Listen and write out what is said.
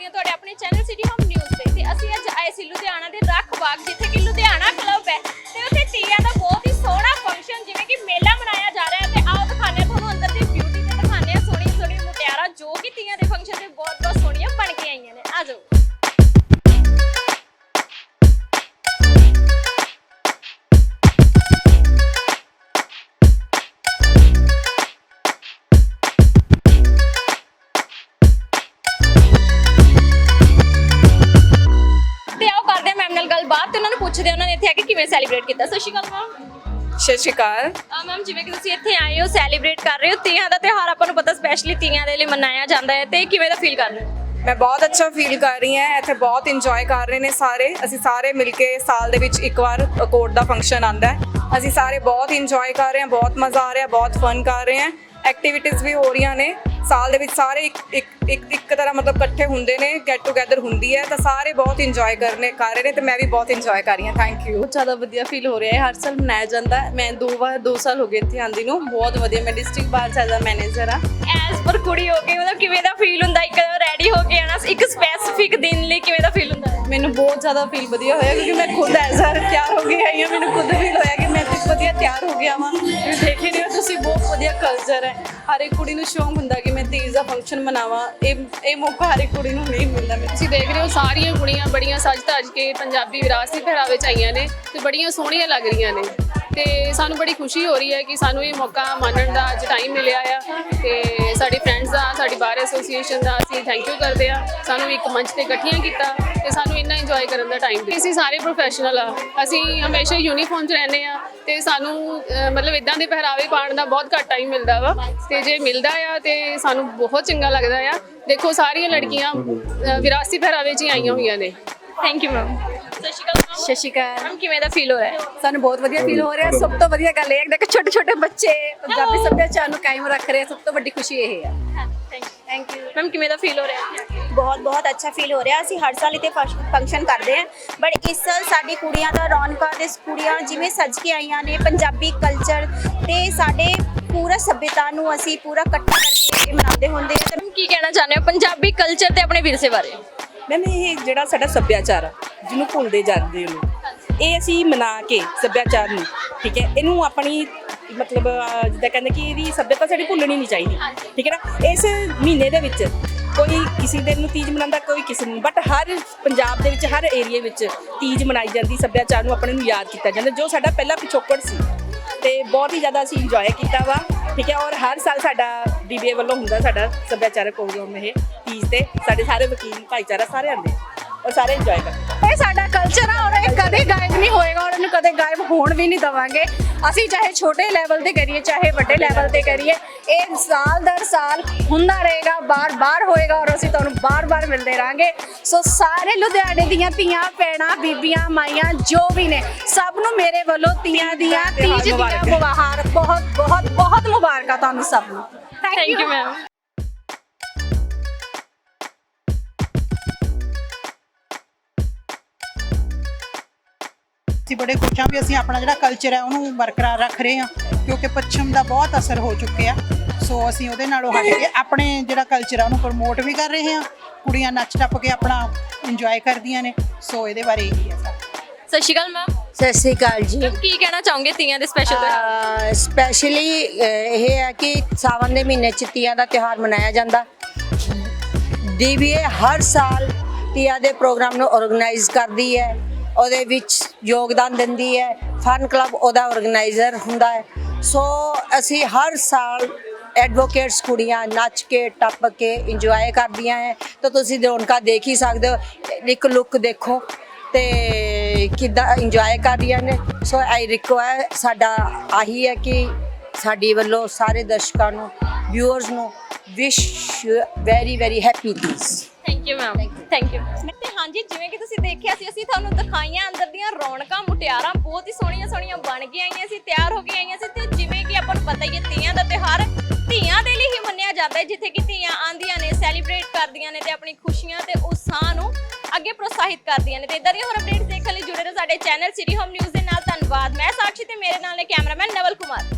ਕਰਦੇ ਹਾਂ ਤੁਹਾਡੇ ਆਪਣੇ ਚੈਨਲ ਸਿਟੀ ਹੋਮ ਨਿਊਜ਼ ਦੇ ਤੇ ਅਸੀਂ ਅੱਜ ਆਏ ਸੀ ਲੁਧਿਆਣਾ ਦੇ ਰੱਖ ਬਾਗ ਜਿੱਥੇ ਕਿ ਲੁਧਿਆਣਾ ਗੱਲਬਾਤ ਤੇ ਉਹਨਾਂ ਨੂੰ ਪੁੱਛਦੇ ਆ ਉਹਨਾਂ ਨੇ ਇੱਥੇ ਆ ਕੇ ਕਿਵੇਂ ਸੈਲੀਬ੍ਰੇਟ ਕੀਤਾ? ਸਤਿ ਸ਼੍ਰੀ ਅਕਾਲ ਮੈਮ ਸਤਿ ਸ਼੍ਰੀ ਅਕਾਲ। ਮੈਮ ਜਿਵੇਂ ਕਿ ਤੁਸੀਂ ਇੱਥੇ ਆਏ ਹੋ ਸੈਲੀਬ੍ਰੇਟ ਕਰ ਰਹੇ ਹੋ ਤੀਆਂ ਦਾ ਤਿਉਹਾਰ ਆਪਾਂ ਨੂੰ ਪਤਾ ਸਪੈਸ਼ਲੀ ਤੀਆਂ ਦੇ ਲਈ ਮਨਾਇਆ ਜਾਂਦਾ ਹੈ ਤੇ ਕਿਵੇਂ ਦਾ ਫੀਲ ਕਰ ਰਹੇ ਹੋ? ਮੈਂ ਬਹੁਤ ਅੱਛਾ ਫੀਲ ਕਰ ਰਹੀ ਹਾਂ ਇੱਥੇ ਬਹੁਤ ਇੰਜੋਏ ਕਰ ਰਹੇ ਨੇ ਸਾਰੇ। ਅਸੀਂ ਸਾਰੇ ਮਿਲ ਕੇ ਸਾਲ ਦੇ ਵਿੱਚ ਇੱਕ ਵਾਰ ਕੋਰਟ ਦਾ ਫੰਕਸ਼ਨ ਆਂਦਾ ਹੈ। ਅਸੀਂ ਸਾਰੇ ਬਹੁਤ ਇੰਜੋਏ ਕਰ ਰਹੇ ਹਾਂ ਬਹੁਤ ਮਜ਼ਾ ਆ ਰਿਹਾ ਬਹੁਤ ਫਨ ਕਰ ਰਹੇ ਹਾਂ। ਐਕਟੀਵਿਟੀਜ਼ ਵੀ ਹੋ ਰਹੀਆਂ ਨੇ। ਸਾਲ ਦੇ ਵਿੱਚ ਸਾਰੇ ਇੱਕ ਇੱਕ ਇੱਕ ਇੱਕ ਤਰ੍ਹਾਂ ਮਤਲਬ ਇਕੱਠੇ ਹੁੰਦੇ ਨੇ ਗੈਟ ਟੂਗੇਦਰ ਹੁੰਦੀ ਹੈ ਤਾਂ ਸਾਰੇ ਬਹੁਤ ਇੰਜੋਏ ਕਰਨੇ ਕਰ ਰਹੇ ਨੇ ਤੇ ਮੈਂ ਵੀ ਬਹੁਤ ਇੰਜੋਏ ਕਰ ਰਹੀ ਹਾਂ। ਥੈਂਕ ਯੂ ਬਹੁਤ ਜ਼ਿਆਦਾ ਵਧੀਆ ਫੀਲ ਹੋ ਰਿਹਾ ਹੈ। ਹਰ ਸਾਲ ਮਨਾਇਆ ਜਾਂਦਾ ਹੈ। ਮੈਂ ਦੋ ਵਾਰ ਦੋ ਸਾਲ ਹੋ ਗਏ ਇੱਥੇ ਆਂਦੀ ਨੂੰ। ਬਹੁਤ ਵਧੀਆ। ਮੈਂ ਡਿਸਟ੍ਰਿਕਟ ਬਾਰ ਐਜ਼ ਮੈਨੇਜਰ ਆ ਐਸ ਪਰ ਕੁੜੀ ਹੋ ਕੇ ਮਤਲਬ ਕਿਵੇਂ ਦਾ ਫੀਲ ਹੁੰਦਾ? ਇੱਕ ਰੈਡੀ ਹੋ ਕੇ ਆਣਾ ਇੱਕ ਸਪੈਸੀਫਿਕ ਦਿਨ ਲਈ ਕਿਵੇਂ ਦਾ ਫੀਲ ਹੁੰਦਾ? ਮੈਨੂੰ ਬਹੁਤ ਜ਼ਿਆਦਾ ਫੀਲ ਵਧੀਆ ਹੋਇਆ ਕਿਉਂਕਿ ਮੈਂ ਖੁਦ ਐਜ਼ ਆ ਤਿਆਰ ਹੋ ਕੇ ਆਈ ਹਾਂ, ਮੈਨੂੰ ਖੁਦ ਫੀਲ ਹੋਇਆ ਕਿ ਮੈਂ ਤੇ ਵਧੀਆ ਤਿਆਰ ਹੋ ਗਿਆ ਵਾਂ ਤੁਸੀਂ ਦੇਖ ਹੀ ਰਹੇ ਹੋ, ਤੁਸੀਂ ਬਹੁਤ ਵਧੀਆ ਕਲਚਰ ਹੈ। ਹਰ ਇੱਕ ਕੁੜੀ ਨੂੰ ਸ਼ੌਂਕ ਹੁੰਦਾ ਕਿ ਮੈਂ ਤੀਜ ਦਾ ਫੰਕਸ਼ਨ ਮਨਾਵਾਂ। ਇਹ ਇਹ ਮੌਕਾ ਹਰ ਇੱਕ ਕੁੜੀ ਨੂੰ ਨਹੀਂ ਮਿਲਦਾ ਮੈਨੂੰ। ਤੁਸੀਂ ਦੇਖ ਰਹੇ ਹੋ, ਸਾਰੀਆਂ ਕੁੜੀਆਂ ਬੜੀਆਂ ਸੱਜ ਧੱਜ ਕੇ ਪੰਜਾਬੀ ਵਿਰਾਸਤੀ ਪਹਿਰਾਵੇ ਚ ਆਈਆਂ ਨੇ ਤੇ ਬੜੀਆਂ ਸੋਹਣੀਆਂ ਲੱਗ ਰਹੀਆਂ ਨੇ। ਤੇ ਸਾਨੂੰ ਬੜੀ ਖੁਸ਼ੀ ਹੋ ਰਹੀ ਹੈ ਕਿ ਸਾਨੂੰ ਇਹ ਮੌਕਾ ਮਾਣਨ ਦਾ ਅੱਜ ਟਾਈਮ ਮਿਲਿਆ ਆ ਤੇ ਸਾਡੇ ਫਰੈਂਡਸ ਦਾ ਸਾਡੀ ਬਾਰ ਐਸੋਸੀਏਸ਼ਨ ਦਾ ਅਸੀਂ ਥੈਂਕ ਯੂ ਕਰਦੇ ਆ ਸਾਨੂੰ ਇੱਕ ਮੰਚ ਤੇ ਇਕੱਠੀਆਂ ਕੀਤਾ ਤੇ ਸਾਨੂੰ ਇੰਨਾ ਇੰਜੋਏ ਕਰਨ ਦਾ ਟਾਈਮ ਦਿੱਤਾ। ਅਸੀਂ ਸਾਰੇ ਪ੍ਰੋਫੈਸ਼ਨਲ ਆ। ਅਸੀਂ ਹਮੇਸ਼ਾ ਯੂਨੀਫਾਰਮ 'ਚ ਰਹਿੰਦੇ ਆ ਤੇ ਸਾਨੂੰ ਮਤਲਬ ਇਦਾਂ ਦੇ ਪਹਿਰਾਵੇ ਪਾਉਣ ਦਾ ਬਹੁਤ ਘੱਟ ਟਾਈਮ ਮਿਲਦਾ ਵਾ। ਤੇ ਜੇ ਮਿਲਦਾ ਆ ਤੇ ਸਾਨੂੰ ਬਹੁਤ ਚੰਗਾ ਲੱਗਦਾ ਆ। ਦੇਖੋ ਸਾਰੀਆਂ ਲੜਕੀਆਂ ਵਿਰਾਸਤੀ ਪਹਿਰਾਵੇ 'ਚ ਆਈਆਂ ਹੋਈਆਂ ਨੇ। ਥੈਂਕ ਯੂ ਮੈਮ ਸਤਿ ਸ਼੍ਰੀ ਅਕਾਲ। ਸਤਿ ਸ਼੍ਰੀ ਅਕਾਲ। ਮੈਮ ਕਿਵੇਂ ਦਾ ਫੀਲ ਹੋ ਰਿਹਾ ਹੈ? ਸਾਨੂੰ ਬਹੁਤ ਵਧੀਆ ਫੀਲ ਹੋ ਰਿਹਾ। ਸਭ ਤੋਂ ਵਧੀਆ ਗੱਲ ਇਹ ਹੈ ਕਿ ਛੋਟੇ ਛੋਟੇ ਬੱਚੇ ਪੰਜਾਬੀ ਸੱਭਿਆਚਾਰ ਨੂੰ ਕਾਇਮ ਰੱਖ ਰਹੇ ਆ, ਸਭ ਤੋਂ ਵੱਡੀ ਖੁਸ਼ੀ ਇਹ ਹੈ। ਥੈਂਕ ਯੂ ਮੈਮ ਕਿਵੇਂ ਦਾ ਫੀਲ ਹੋ ਰਿਹਾ ਹੈ? ਬਹੁਤ ਬਹੁਤ ਅੱਛਾ ਫੀਲ ਹੋ ਰਿਹਾ। ਅਸੀਂ ਹਰ ਸਾਲ ਇੱਥੇ ਫੰਕਸ਼ਨ ਕਰਦੇ ਹਾਂ। ਬਟ ਇਸ ਸਾਲ ਸਾਡੀ ਕੁੜੀਆਂ ਦਾ ਰੌਣਕਾਂ ਦੇ ਕੁੜੀਆਂ ਜਿਵੇਂ ਸੱਜ ਕੇ ਆਈਆਂ ਨੇ ਪੰਜਾਬੀ ਕਲਚਰ ਤੇ ਸਾਡੇ ਪੂਰਾ ਸੱਭਿਅਤਾ ਨੂੰ ਅਸੀਂ ਪੂਰਾ ਇਕੱਠਾ ਕਰਕੇ ਮਨਾਉਂਦੇ ਹੁੰਦੇ ਹਾਂ ਤੇ ਮੈਮ ਕੀ ਕਹਿਣਾ ਚਾਹੁੰਦੇ ਹੋ? ਪੰਜਾਬੀ ਕਲਚਰ ਤੇ ਆਪਣੇ ਵਿਰਸੇ ਬਾਰੇ। ਮੈਮ ਇਹ ਜਿਹੜਾ ਸਾਡਾ ਸੱਭਿਆਚਾਰ ਆ, ਜਿਹਨੂੰ ਭੁੱਲਦੇ ਜਾਂਦੇ ਲੋਕ, ਇਹ ਅਸੀਂ ਮਨਾ ਕੇ ਸੱਭਿਆਚਾਰ ਨੂੰ, ਠੀਕ ਹੈ, ਇਹਨੂੰ ਆਪਣੀ ਮਤਲਬ ਜਿੱਦਾਂ ਕਹਿੰਦੇ ਕਿ ਇਹਦੀ ਸੱਭਿਅਤਾ ਸਾਡੀ ਭੁੱਲਣੀ ਨਹੀਂ ਚਾਹੀਦੀ, ਠੀਕ ਹੈ ਨਾ, ਇਸ ਮਹੀਨੇ ਦੇ ਵਿੱਚ ਕੋਈ ਕਿਸੇ ਦਿਨ ਨੂੰ ਤੀਜ ਮਨਾਉਂਦਾ, ਕੋਈ ਕਿਸੇ ਨੂੰ ਬਟ ਹਰ ਪੰਜਾਬ ਦੇ ਵਿੱਚ, ਹਰ ਏਰੀਆ ਵਿੱਚ ਤੀਜ ਮਨਾਈ ਜਾਂਦੀ, ਸੱਭਿਆਚਾਰ ਨੂੰ ਆਪਣੇ ਨੂੰ ਯਾਦ ਕੀਤਾ ਜਾਂਦਾ, ਜੋ ਸਾਡਾ ਪਹਿਲਾ ਪਿਛੋਕੜ ਸੀ, ਤੇ ਬਹੁਤ ਹੀ ਜ਼ਿਆਦਾ ਅਸੀਂ ਇੰਜੋਏ ਕੀਤਾ ਵਾ, ਠੀਕ ਹੈ, ਔਰ ਹਰ ਸਾਲ ਸਾਡਾ ਬੀਬੀਏ ਵੱਲੋਂ ਹੁੰਦਾ ਸਾਡਾ ਸੱਭਿਆਚਾਰਕ ਪ੍ਰੋਗਰਾਮ ਇਹ ਤੀਜ ਤੇ ਸਾਡੇ ਸਾਰੇ ਵਕੀਲ ਭਾਈਚਾਰਾ ਸਾਰੇ ਆਉਂਦੇ ਔਰ ਸਾਰੇ ਇੰਜੋਏ ਕਰਦੇ ਇਹ ਸਾਡਾ ਕਲਚਰ ਆ ਔਰ ਇਹ ਕਦੇ ਗਾਇਬ ਨਹੀਂ ਹੋਏਗਾ ਔਰ ਇਹਨੂੰ ਕਦੇ ਗਾਇਬ ਹੋਣ ਵੀ ਨਹੀਂ ਦਵਾਂਗੇ। ਅਸੀਂ ਚਾਹੇ ਛੋਟੇ ਲੈਵਲ ਤੇ ਕਰੀਏ ਚਾਹੇ ਵੱਡੇ ਲੈਵਲ ਤੇ ਕਰੀਏ ਇਹ ਸਾਲ ਦਰ ਸਾਲ ਹੁੰਦਾ ਰਹੇਗਾ ਬਾਰ-ਬਾਰ ਹੋਏਗਾ ਔਰ ਅਸੀਂ ਤੁਹਾਨੂੰ ਬਾਰ-ਬਾਰ ਮਿਲਦੇ ਰਾਂਗੇ ਸੋ ਸਾਰੇ ਲੁਧਿਆਣੇ ਦੀਆਂ ਧੀਆਂ ਭੈਣਾਂ ਬੀਬੀਆਂ ਮਾਈਆਂ ਜੋ ਵੀ ਨੇ ਸਭ ਨੂੰ ਮੇਰੇ ਵੱਲੋਂ ਤੀਆਂ ਦੀਆਂ ਤੀਜ ਦੀਆਂ ਮੁਬਾਰਕ। ਬਹੁਤ ਬਹੁਤ ਬਹੁਤ ਮੁਬਾਰਕਾਂ ਤੁਹਾਨੂੰ ਸਭ ਨੂੰ। ਥੈਂਕ ਯੂ ਮੈਮ ਅਸੀਂ ਬੜੇ ਖੁਸ਼ ਹਾਂ ਵੀ ਅਸੀਂ ਆਪਣਾ ਜਿਹੜਾ ਕਲਚਰ ਹੈ ਉਹਨੂੰ ਬਰਕਰਾਰ ਰੱਖ ਰਹੇ ਹਾਂ ਕਿਉਂਕਿ ਪੱਛਮ ਦਾ ਬਹੁਤ ਅਸਰ ਹੋ ਚੁੱਕਿਆ ਸੋ ਅਸੀਂ ਉਹਦੇ ਨਾਲੋਂ ਹਟ ਕੇ ਆਪਣੇ ਜਿਹੜਾ ਕਲਚਰ ਆ ਉਹਨੂੰ ਪ੍ਰਮੋਟ ਵੀ ਕਰ ਰਹੇ ਹਾਂ। ਕੁੜੀਆਂ ਨੱਚ ਟੱਪ ਕੇ ਆਪਣਾ ਇੰਜੋਏ ਕਰਦੀਆਂ ਨੇ। ਸੋ ਇਹਦੇ ਬਾਰੇ ਇਹੀ ਹੈ। ਸਤਿ ਸ਼੍ਰੀ ਅਕਾਲ ਮੈਮ ਸਤਿ ਸ੍ਰੀ ਅਕਾਲ ਜੀ। ਮੈਮ ਕੀ ਕਹਿਣਾ ਚਾਹੋਗੇ ਤੀਆਂ ਦੇ ਸਪੈਸ਼ਲ ਤੇ ਸਪੈਸ਼ਲੀ ਇਹ ਹੈ ਕਿ ਸਾਵਨ ਦੇ ਮਹੀਨੇ ਚ ਤੀਆਂ ਦਾ ਤਿਉਹਾਰ ਮਨਾਇਆ ਜਾਂਦਾ। ਡੀਬੀਏ ਹਰ ਸਾਲ ਤੀਆਂ ਦੇ ਪ੍ਰੋਗਰਾਮ ਨੂੰ ਆਰਗੇਨਾਈਜ਼ ਕਰਦੀ ਹੈ। ਉਹਦੇ ਵਿੱਚ ਯੋਗਦਾਨ ਦਿੰਦੀ ਹੈ। ਫਨ ਕਲੱਬ ਉਹਦਾ ਆਰਗੇਨਾਈਜ਼ਰ ਹੁੰਦਾ ਹੈ। ਸੋ ਅਸੀਂ ਹਰ ਸਾਲ ਐਡਵੋਕੇਟਸ ਕੁੜੀਆਂ ਨੱਚ ਕੇ ਟੱਪ ਕੇ ਇੰਜੋਏ ਕਰਦੀਆਂ ਹੈ। ਤਾਂ ਤੁਸੀਂ ਰੌਣਕਾਂ ਦੇਖ ਹੀ ਸਕਦੇ ਹੋ। ਇੱਕ ਲੁੱਕ ਦੇਖੋ ਤੇ ਕਿੱਦਾਂ ਇੰਜੋਏ ਕਰ ਰਹੀਆਂ ਨੇ। ਸੋ ਆਈ ਰਿਕੁਆਇਰ ਸਾਡਾ ਆਹੀ ਹੈ ਕਿ ਸਾਡੀ ਵੱਲੋਂ ਸਾਰੇ ਦਰਸ਼ਕਾਂ ਨੂੰ ਵਿਊਅਰਸ ਨੂੰ wish very very happy thank you ma'am thank you ਤੇ ਹਾਂਜੀ ਜਿਵੇਂ ਕਿ ਤੁਸੀਂ ਦੇਖਿਆ ਸੀ ਅਸੀਂ ਤੁਹਾਨੂੰ ਦਿਖਾਈਆਂ ਅੰਦਰ ਦੀਆਂ ਰੌਣਕਾਂ ਮੁਟਿਆਰਾਂ ਬਹੁਤ ਹੀ ਸੋਹਣੀਆਂ ਸੋਹਣੀਆਂ ਬਣ ਕੇ ਆਈਆਂ ਸੀ ਤਿਆਰ ਹੋ ਕੇ ਆਈਆਂ ਸੀ। ਤੇ ਜਿਵੇਂ ਕਿ ਆਪਾਂ ਨੂੰ ਪਤਾ ਹੀ ਹੈ ਤੀਆਂ ਦਾ ਤਿਉਹਾਰ ਧੀਆਂ ਦੇ ਲਈ ਹੀ ਮੰਨਿਆ ਜਾਂਦਾ ਹੈ ਜਿੱਥੇ ਕਿ ਧੀਆਂ ਆਂਦੀਆਂ ਨੇ ਸੈਲੀਬ੍ਰੇਟ ਕਰਦੀਆਂ ਨੇ ਤੇ ਆਪਣੀ ਖੁਸ਼ੀਆਂ ਤੇ ਉਤਸ਼ਾਹ ਨੂੰ ਅੱਗੇ ਪ੍ਰੋਤਸਾਹਿਤ ਕਰਦੀਆਂ ਨੇ ਤੇ ਇਦਾਂ ਦੀਆਂ ਹੋਰ ਅਪਡੇਟਸ ਦੇਖਣ ਲਈ ਜੁੜੇ ਰਹੋ ਸਾਡੇ ਚੈਨਲ ਸਿਟੀ ਹੋਮ ਨਿਊਜ਼ ਦੇ ਨਾਲ। ਧੰਨਵਾਦ, ਮੈਂ ਸਾਕਸ਼ੀ ਤੇ ਮੇਰੇ ਨਾਲ ਨੇ ਕੈਮਰਾਮੈਨ ਨਵਲ ਕੁਮਾਰ।